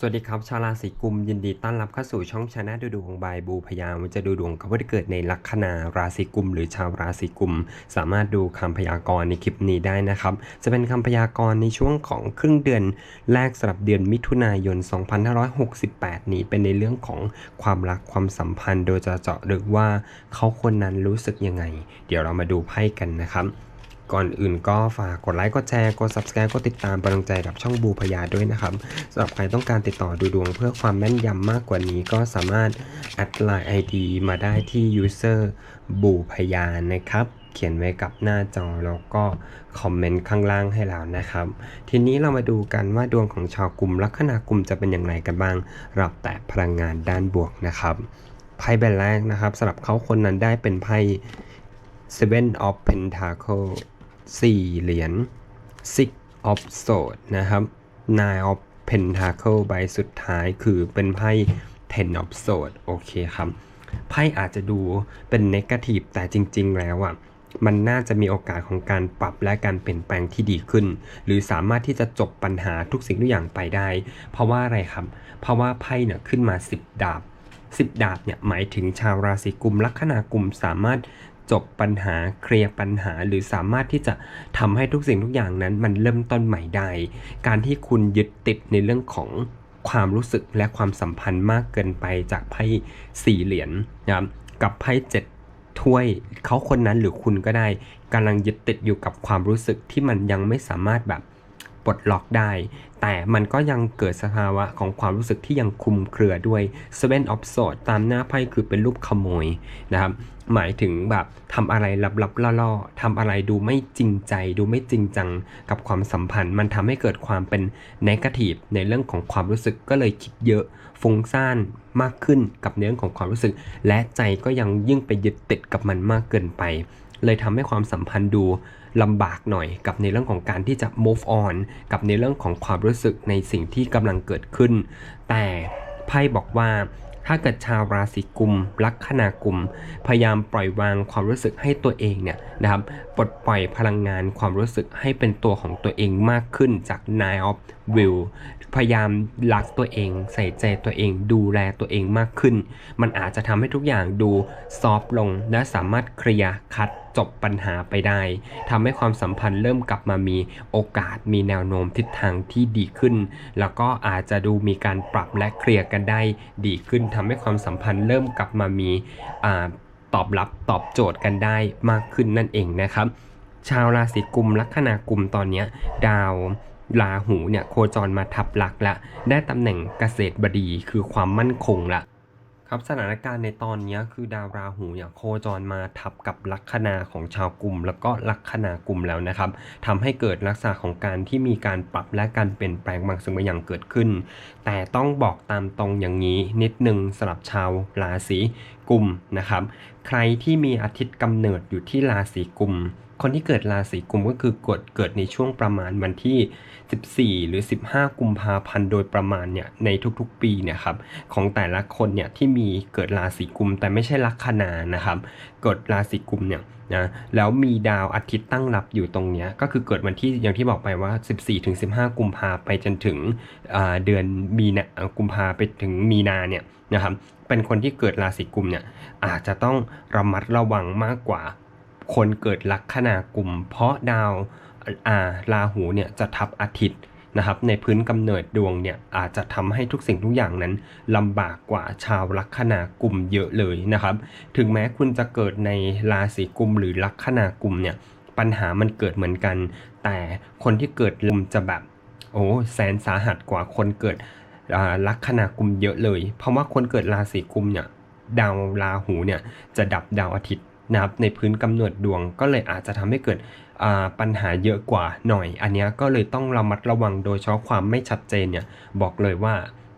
สวัสดีครับ ชาวราศีกุมยินดีต้อนรับเข้าสู่ช่องชาแนลดูดวงบายบูพยามจะดูดวงกับผู้ที่เกิดในลัคนาราศีกุม หรือชาวราศีกุม สามารถดูคำพยากรณ์ในคลิปนี้ได้นะครับ จะเป็นคำพยากรณ์ในช่วงของครึ่งเดือนแรกสำหรับเดือนมิถุนายน 2568 นี้เป็นในเรื่องของความรักความสัมพันธ์ โดยจะเจาะลึกว่าเขาคนนั้นรู้สึกยังไง เดี๋ยวเรามาดูไพ่กันนะครับ ก่อนอื่นก็ฝากกดไลค์ กดแชร์ กด subscribe กดติดตามเป็นกำลังใจกับช่องบูพยาด้วยนะครับสำหรับใครต้องการติดต่อดูดวงเพื่อความแม่นยำมากกว่านี้ก็สามารถแอดไลน์ ID มาได้ที่ user บูพยานะครับเขียนไว้กับหน้าจอแล้วก็คอมเมนต์ข้างล่างให้แล้วนะครับ ทีนี้เรามาดูกันว่าดวงของชาวกลุ่มลัคนากลุ่มจะเป็นอย่างไรกันบ้าง รับแต่พลังงานด้านบวกนะครับไพ่ใบแรกนะครับสำหรับเขาคนนั้นได้เป็นไพ่ Seven of Pentacle สี่เหรียญ Six of Swords นะครับ Nine of Pentacle ใบสุดท้ายคือเป็นไพ่ Ten of Swords โอเคครับ ไพ่อาจจะดูเป็น Negative แต่จริง ๆ แล้วอะมันน่าจะมีโอกาสของการปรับและการเปลี่ยนแปลงที่ดีขึ้น หรือสามารถที่จะจบปัญหาทุกสิ่งทุกอย่างไปได้ เพราะว่าอะไรครับ เพราะว่าไพ่เนี่ยขึ้นมา 10 ดาบ 10 ดาบเนี่ยหมายถึงชาวราศีกุมลัคนากลุ่มสามารถ จบปัญหาเคลียร์ปัญหา หรือสามารถที่จะทำให้ทุกสิ่งทุกอย่างนั้น มันเริ่มต้นใหม่ได้ การที่คุณยึดติดในเรื่องของความรู้สึกและความสัมพันธ์มากเกินไปจากไพ่สี่เหรียญนะครับกับไพ่เจ็ดถ้วยเขาคนนั้นหรือคุณก็ได้กำลังยึดติดอยู่กับความรู้สึกที่มันยังไม่สามารถแบบ ปลดล็อกได้ แต่มันก็ยังเกิดสภาวะของความรู้สึกที่ยังคุมเครือด้วย Seven of Swords ตามหน้าไพ่คือเป็นรูปขโมยนะครับหมายถึงแบบทำอะไรลับๆล่อๆทำอะไรดูไม่จริงใจ ดูไม่จริงจังกับความสัมพันธ์ มันทำให้เกิดความเป็นนกาทีฟในเรื่องของความรู้สึกก็เลยคิดเยอะฟุ้งซ่านมากขึ้นกับในเรื่องของความรู้สึก และใจก็ยังยิ่งไปยึดติดกับมันมากเกินไป เลยทำให้ความสัมพันธ์ดูลำบากหน่อย กับในเรื่องของการที่จะ move on กับในเรื่องของความรู้สึกในสิ่งที่กำลังเกิดขึ้น แต่ไพ่บอกว่าถ้าเกิดชาวราศีกุมลัคนากุม พยายามปล่อยวางความรู้สึกให้ตัวเองเนี่ยนะครับปลดปล่อยพลังงานความรู้สึกให้เป็นตัวของตัวเองมากขึ้นจาก Nine of w i l l พยายามรักตัวเอง ใส่ใจตัวเอง ดูแลตัวเองมากขึ้น มันอาจจะทำให้ทุกอย่างดูซอฟลง และสามารถเคลียร์คัดจบปัญหาไปได้ทำให้ความสัมพันธ์เริ่มกลับมามีโอกาสมีแนวโน้มทิศทางที่ดีขึ้น แล้วก็อาจจะดูมีการปรับและเคลียร์กันได้ดีขึ้นทำให้ความสัมพันธ์เริ่มกลับมามีอตอบรับตอบโจทย์กันได้มากขึ้นนั่นเองนะครับ ชาวราศีกุมลัคนากลุ่มตอนนี้ดาว ราหูเนี่ยโคจรมาทับลักละ ได้ตำแหน่งเกษตรบดีคือความมั่นคงละครับสถานการณ์ในตอนนี้คือดาวราหูเนี่ยโคจรมาทับกับลัคนาของชาวกลุ่ม แล้วก็ลัคนากลุ่มแล้วนะครับทำให้เกิดลักษณะของการที่มีการปรับและการเปลี่ยนแปลงบางสิ่งบางอย่างเกิดขึ้น แต่ต้องบอกตามตรงอย่างนี้นิดนึงสำหรับชาวราศีกุมนะครับ ใครที่มีอาทิตย์กำเนิดอยู่ที่ราศีกุม คนที่เกิดราศีกุมก็คือกดเกิดในช่วงประมาณวันที่ 14 หรือ 15 กุมภาพันธ์โดยประมาณเนี่ยในทุกๆปีเนี่ยครับของแต่ละคนเนี่ยที่มีเกิดราศีกุมแต่ไม่ใช่ลัคนานะครับเกิดราศีกุมเนี่ยนะแล้วมีดาวอาทิตย์ตั้งรับอยู่ตรงเนี้ยก็คือเกิดวันที่อย่างที่บอกไปว่า 14ถึง15 กุมภาไปจนถึงเดือนมีนากุมภาไปถึงมีนาเนี่ยนะครับเป็นคนที่เกิดราศีกุมเนี่ยอาจจะต้องระมัดระวังมากกว่า คนเกิดลัคนากลุ่ม เพราะดาวอาราหูเนี่ยจะทับอาทิตย์นะครับในพื้นกำเนิดดวงเนี่ยอาจจะทำให้ทุกสิ่งทุกอย่างนั้นลำบากกว่าชาวลัคนากลุ่มเยอะเลยนะครับ ถึงแม้คุณจะเกิดในราศีกุมหรือลัคนากลุ่มเนี่ยปัญหามันเกิดเหมือนกัน แต่คนที่เกิดลมจะแบบโอ้แสนสาหัสกว่าคนเกิดลัคนากุมเยอะเลย เพราะว่าคนเกิดราศีกุมเนี่ยดาวราหูเนี่ยจะดับดาวอาทิตย์ นะครับในพื้นกำเนิดดวงก็เลยอาจจะทำให้เกิดปัญหาเยอะกว่าหน่อย อันนี้ก็เลยต้องระมัดระวังโดยเฉพาะความไม่ชัดเจนเนี่ยบอกเลยว่า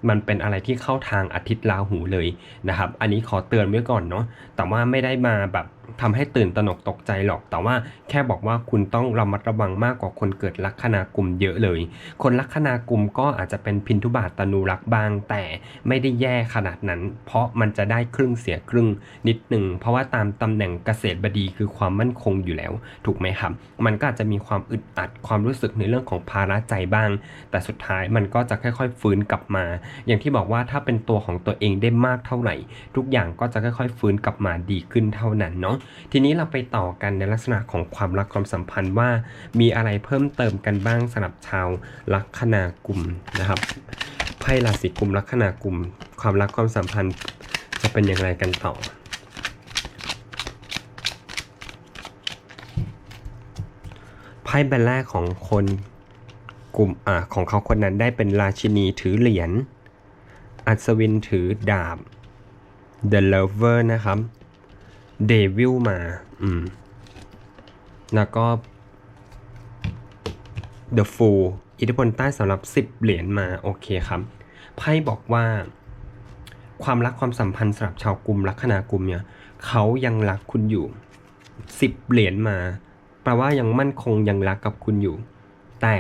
มันเป็นอะไรที่เข้าทางอาทิตย์ราหูเลยนะครับ อันนี้ขอเตือนไว้ก่อนเนาะ แต่ว่าไม่ได้มาแบบทำให้ตื่นตระหนกตกใจหรอก แต่ว่าแค่บอกว่าคุณต้องระมัดระวังมากกว่าคนเกิดลัคนากลุ่มเยอะเลย คนลัคนากลุ่มก็อาจจะเป็นพินทุบาทตนูรักบาง แต่ไม่ได้แย่ขนาดนั้น เพราะมันจะได้ครึ่งเสียครึ่งนิดหนึ่ง เพราะว่าตามตำแหน่งเกษตรบดีคือความมั่นคงอยู่แล้ว ถูกไหมครับ มันก็อาจจะมีความอึดอัดความรู้สึกในเรื่องของภาระใจบ้าง แต่สุดท้ายมันก็จะค่อย ๆ ฟื้นกลับมาอย่างที่บอกว่าถ้าเป็นตัวของตัวเองได้มากเท่าไหร่ ทุกอย่างก็จะค่อยๆฟื้นกลับมาดีขึ้นเท่านั้นเนาะทีนี้เราไปต่อกันในลักษณะของความรักความสัมพันธ์ว่า มีอะไรเพิ่มเติมกันบ้างสำหรับชาวลัคนากุมนะครับไพ่ราศีกุมลัคนากุม ความรักความสัมพันธ์จะเป็นอย่างไรกันต่อไพ่ใบแรกของคนกลุ่มอ่าของเขาคนนั้นได้เป็นราชินีถือเหรียญ อัศวินถือดาบ The Lover นะครับเดวิลมา อืม แล้วก็ The Fool อิทธิพลใต้สำหรับ 10 เหรียญมา โอเคครับ ไพ่บอกว่า ความรักความสัมพันธ์สำหรับชาวกลุ่มลัคนากลุ่มเนี่ย เขายังรักคุณอยู่ 10 เหรียญมา แปลว่ายังมั่นคงยังรักกับคุณอยู่ แต่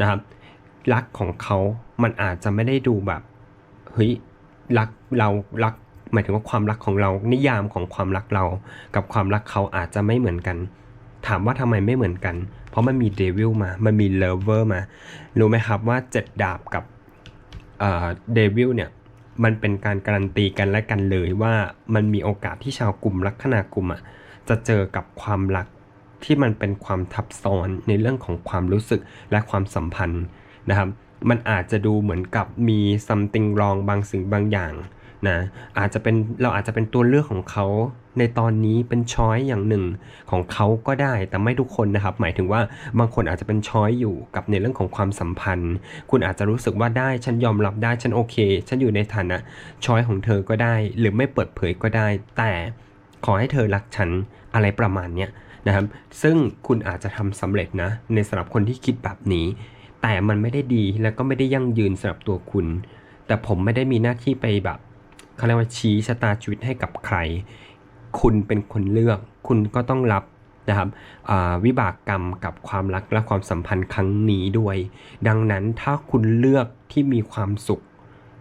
นะครับ รักของเขามันอาจจะไม่ได้ดูแบบ เฮ้ยรักเรารักหมายถึงว่าความรักของเรา นิยามของความรักเรา กับความรักเขาอาจจะไม่เหมือนกัน ถามว่าทำไมไม่เหมือนกัน เพราะมันมีเดวิลมา มันมีเลเวอร์มา รู้ไหมครับว่าเจ็ดดาบกับเดวิลเนี่ย มันเป็นการการันตีกันและกันเลยว่ามันมีโอกาสที่ชาวกลุ่มลัคนากลุ่มอะจะเจอกับความรักที่มันเป็นความทับซ้อนในเรื่องของความรู้สึกและความสัมพันธ์นะครับ มันอาจจะดูเหมือนกับมี something wrong บางสิ่งบางอย่างนะอาจจะเป็นเราอาจจะเป็นตัวเลือกของเขาในตอนนี้เป็นช้อยอย่างหนึ่งของเขาก็ได้แต่ไม่ทุกคนนะครับ หมายถึงว่าบางคนอาจจะเป็นช้อยอยู่กับในเรื่องของความสัมพันธ์ คุณอาจจะรู้สึกว่าได้ฉันยอมรับได้ฉันโอเค ฉันอยู่ในฐานะช้อยของเธอก็ได้ หรือไม่เปิดเผยก็ได้ แต่ขอให้เธอรักฉันอะไรประมาณเนี้ยนะครับซึ่งคุณอาจจะทำสำเร็จนะในสำหรับคนที่คิดแบบนี้ แต่มันไม่ได้ดีและก็ไม่ได้ยั่งยืนสำหรับตัวคุณ แต่ผมไม่ได้มีหน้าที่ไปแบบเขาเรียกว่าชี้ชะตาชีวิตให้กับใคร คุณเป็นคนเลือก คุณก็ต้องรับนะครับวิบากกรรมกับความรักและความสัมพันธ์ครั้งนี้ด้วย ดังนั้นถ้าคุณเลือกที่มีความสุข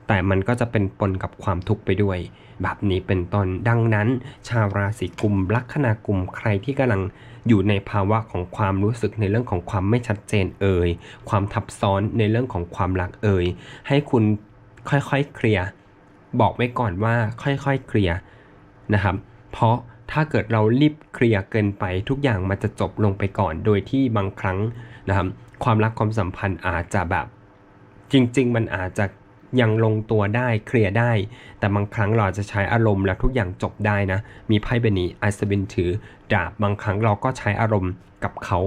แต่มันก็จะเป็นปนกับความทุกข์ไปด้วย แบบนี้เป็นต้นดังนั้น ชาวราศีกุมลัคนากุมใครที่กำลังอยู่ในภาวะของความรู้สึกในเรื่องของความไม่ชัดเจนเอ่ยความทับซ้อนในเรื่องของความรักเอ่ยให้คุณค่อยๆเคลียร์บอกไว้ก่อนว่าค่อยๆเคลียร์นะครับ เพราะถ้าเกิดเรารีบเคลียร์เกินไปทุกอย่างมันจะจบลงไปก่อน โดยที่บางครั้งนะครับความรักความสัมพันธ์อาจจะแบบ จริง ๆ มันอาจจะ ยังลงตัวได้เคลียร์ได้ แต่บางครั้งเราจะใช้อารมณ์แล้วทุกอย่างจบได้นะ มีไพ่เบนีไอซ์บินถือดาบบางครั้งเราก็ใช้อารมณ์กับเขา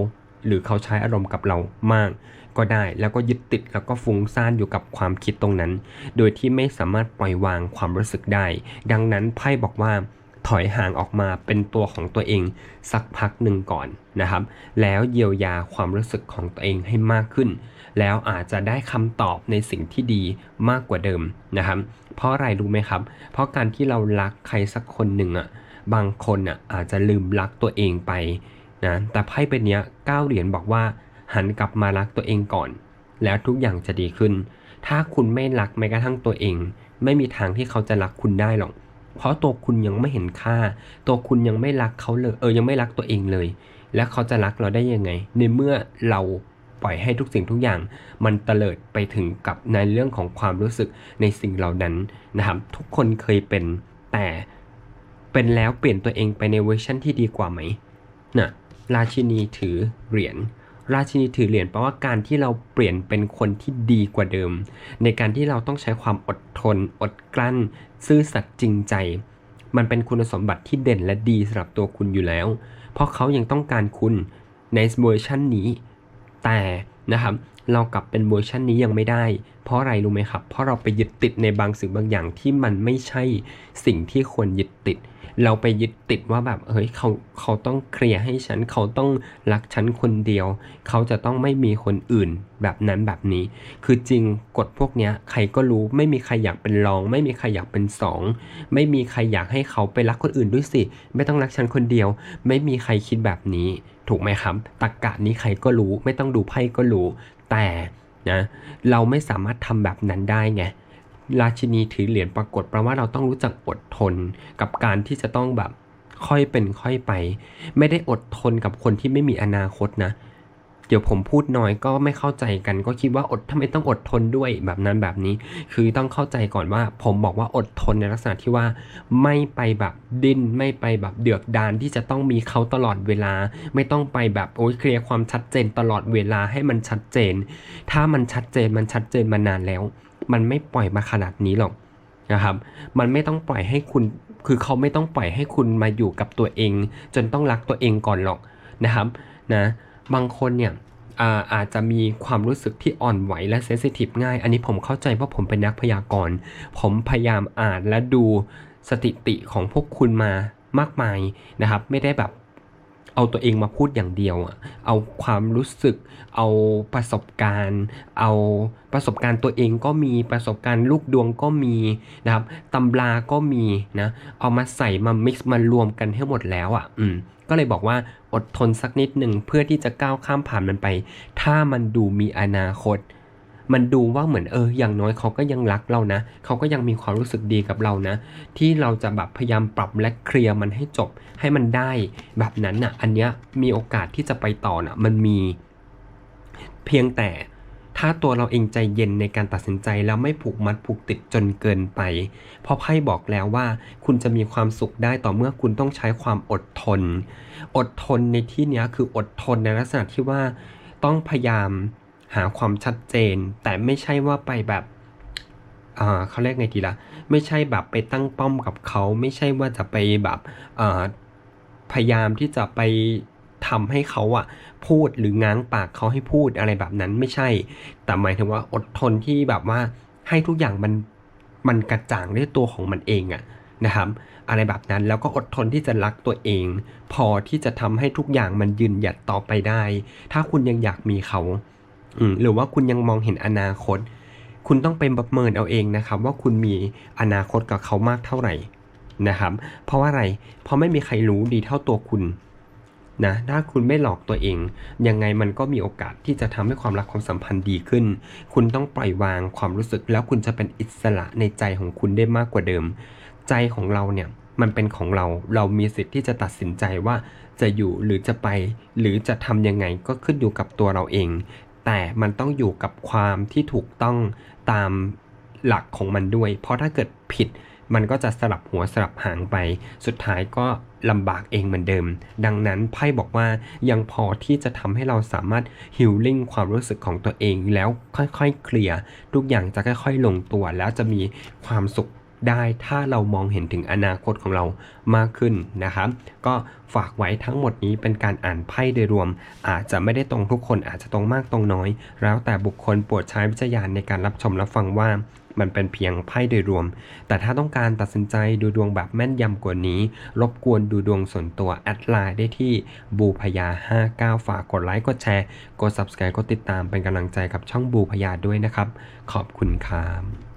หรือเขาใช้อารมณ์กับเรามาก ก็ได้แล้วก็ยึดติดแล้วก็ฟุ้งซ่านอยู่กับความคิดตรงนั้น โดยที่ไม่สามารถปล่อยวางความรู้สึกได้ ดังนั้นไพ่บอกว่าถอยห่างออกมาเป็นตัวของตัวเองสักพักหนึ่งก่อนนะครับ แล้วเยียวยาความรู้สึกของตัวเองให้มากขึ้น แล้วอาจจะได้คำตอบในสิ่งที่ดีมากกว่าเดิมนะครับ เพราะอะไรรู้ไหมครับ เพราะการที่เรารักใครสักคนหนึ่งอะบางคนอะอาจจะลืมรักตัวเองไปนะแต่ไพ่เป็นเนี้ยเก้าเหรียญบอกว่า หันกลับมารักตัวเองก่อน แล้วทุกอย่างจะดีขึ้น ถ้าคุณไม่รักแม้กระทั่งตัวเอง ไม่มีทางที่เขาจะรักคุณได้หรอกเพราะตัวคุณยังไม่เห็นค่า ตัวคุณยังไม่รักเขาเลย เออ ยังไม่รักตัวเองเลย แล้วเขาจะรักเราได้ยังไง ในเมื่อเรา ปล่อยให้ทุกสิ่งทุกอย่าง มันเตลิดไปถึงกับในเรื่องของความรู้สึกในสิ่งเหล่านั้นนะครับ ทุกคนเคยเป็นแต่เป็นแล้วเปลี่ยนตัวเองไปในเวอร์ชันที่ดีกว่าไหมนะราชินีถือเหรียญราชินีถือเหรียญแปลว่าการที่เราเปลี่ยนเป็นคนที่ดีกว่าเดิม ในการที่เราต้องใช้ความอดทน อดกลั้น ซื่อสัตย์จริงใจ มันเป็นคุณสมบัติที่เด่นและดีสำหรับตัวคุณอยู่แล้ว เพราะเขายังต้องการคุณในเวอร์ชันนี้ แต่นะครับเรากลับเป็นเวอร์ชันนี้ยังไม่ได้ เพราะอะไรรู้ไหมครับ เพราะเราไปยึดติดในบางสิ่งบางอย่างที่มันไม่ใช่สิ่งที่ควรยึดติด เราไปยึดติดว่าแบบเฮ้ยเขาเขาต้องเคลียร์ให้ฉันเขาต้องรักฉันคนเดียว เขาจะต้องไม่มีคนอื่นแบบนั้นแบบนี้ คือจริงกฎพวกนี้ใครก็รู้ไม่มีใครอยากเป็นรอง ไม่มีใครอยากเป็นสองไม่มีใครอยากให้เขาไปรักคนอื่นด้วยสิ ไม่ต้องรักฉันคนเดียว ไม่มีใครคิดแบบนี้ ถูกไหมครับตรกกะนี้ใครก็รู้ไม่ต้องดูไพ่ก็รู้ แต่นะเราไม่สามารถทำแบบนั้นได้ไงราชินีถือเหรียญปรากฏแปลว่าเราต้องรู้จักอดทนกับการที่จะต้องแบบค่อยเป็นค่อยไป ไม่ได้อดทนกับคนที่ไม่มีอนาคตนะ เดี๋ยวผมพูดน้อยก็ไม่เข้าใจกัน ก็คิดว่าอดทำไมต้องอดทนด้วยแบบนั้นแบบนี้ คือต้องเข้าใจก่อนว่า ผมบอกว่าอดทนในลักษณะที่ว่าไม่ไปแบบดิ้นไม่ไปแบบเดือกดานที่จะต้องมีเขาตลอดเวลา ไม่ต้องไปแบบโอ้ยเคลียร์ความชัดเจนตลอดเวลาให้มันชัดเจน ถ้ามันชัดเจนมันชัดเจนมานานแล้ว มันไม่ปล่อยมาขนาดนี้หรอกนะครับ มันไม่ต้องปล่อยให้คุณ คือเขาไม่ต้องปล่อยให้คุณมาอยู่กับตัวเอง จนต้องรักตัวเองก่อนหรอกนะครับนะ บางคนเนี่ยอาอาจจะมีความรู้สึกที่อ่อนไหวและเซสซิทีฟง่าย อันนี้ผมเข้าใจเพราะผมเป็นนักพยากรณ์ ผมพยายามอ่านและดูสถิติของพวกคุณมามากมายนะครับ ไม่ได้แบบ เอาตัวเองมาพูดอย่างเดียวอะเอาความรู้สึก เอาประสบการณ์ เอาประสบการณ์ตัวเองก็มีประสบการณ์ลูกดวงก็มีนะครับตำราก็มีนะ เอามาใส่มา mix มารวมกันให้หมดแล้วอะ่ะ อืม ก็เลยบอกว่าอดทนสักนิดหนึ่งเพื่อที่จะก้าวข้ามผ่านมันไป ถ้ามันดูมีอนาคต มันดูว่าเหมือนเออ อย่างน้อยเขาก็ยังรักเรานะ เขาก็ยังมีความรู้สึกดีกับเรานะ ที่เราจะแบบพยายามปรับและเคลียร์มันให้จบให้มันได้ แบบนั้นน่ะ อันเนี้ยมีโอกาสที่จะไปต่อน่ะ มันมี เพียงแต่ถ้าตัวเราเองใจเย็นในการตัดสินใจแล้วไม่ผูกมัดผูกติดจนเกินไป เพราะไพ่บอกแล้วว่า คุณจะมีความสุขได้ต่อเมื่อคุณต้องใช้ความอดทน อดทนในที่เนี้ยคืออดทนในลักษณะที่ว่าต้องพยายาม หาความชัดเจน แต่ไม่ใช่ว่าไปแบบเขาเรียกไงดีละไม่ใช่แบบไปตั้งป้อมกับเขา ไม่ใช่ว่าจะไปแบบพยายามที่จะไปทำให้เขาอะพูดหรือง้างปากเขาให้พูดอะไรแบบนั้นไม่ใช่ แต่หมายถึงว่าอดทนที่แบบว่าให้ทุกอย่างมันมันกระจ่างด้วยตัวของมันเองอะนะครับ อะไรแบบนั้นแล้วก็อดทนที่จะรักตัวเอง พอที่จะทำให้ทุกอย่างมันยืนหยัดต่อไปได้ ถ้าคุณยังอยากมีเขา หรือว่าคุณยังมองเห็นอนาคต คุณต้องไปประเมินเอาเองนะครับ ว่าคุณมีอนาคตกับเขามากเท่าไหร่นะครับ เพราะว่าอะไร เพราะไม่มีใครรู้ดีเท่าตัวคุณนะถ้าคุณไม่หลอกตัวเอง ยังไงมันก็มีโอกาสที่จะทำให้ความรักความสัมพันธ์ดีขึ้น คุณต้องปล่อยวางความรู้สึก แล้วคุณจะเป็นอิสระในใจของคุณได้มากกว่าเดิม ใจของเราเนี่ยมันเป็นของเรา เรามีสิทธิ์ที่จะตัดสินใจว่าจะอยู่หรือจะไป หรือจะทำยังไงก็ขึ้นอยู่กับตัวเราเอง แต่มันต้องอยู่กับความที่ถูกต้องตามหลักของมันด้วย เพราะถ้าเกิดผิดมันก็จะสลับหัวสลับหางไป สุดท้ายก็ลำบากเองเหมือนเดิม ดังนั้นไพ่บอกว่ายังพอที่จะทำให้เราสามารถฮิลลิ่งความรู้สึกของตัวเองแล้วค่อยๆเคลียร์ทุกอย่างจะค่อยๆลงตัวแล้วจะมีความสุข ได้ถ้าเรามองเห็นถึงอนาคตของเรามากขึ้นนะครับ ก็ฝากไว้ทั้งหมดนี้เป็นการอ่านไพ่โดยรวม อาจจะไม่ได้ตรงทุกคนอาจจะตรงมากตรงน้อย แล้วแต่บุคคลโปรดใช้วิจารณญาณในการรับชมรับฟังว่ามันเป็นเพียงไพ่โดยรวม แต่ถ้าต้องการตัดสินใจดูดวงแบบแม่นยำกว่านี้ รบกวนดูดวงส่วนตัว แอดไลน์ได้ที่บูพยา 59 ฝากกดไลค์ กดแชร์ กด subscribe กดติดตามเป็นกำลังใจกับช่องบูพยาด้วยนะครับ ขอบคุณครับ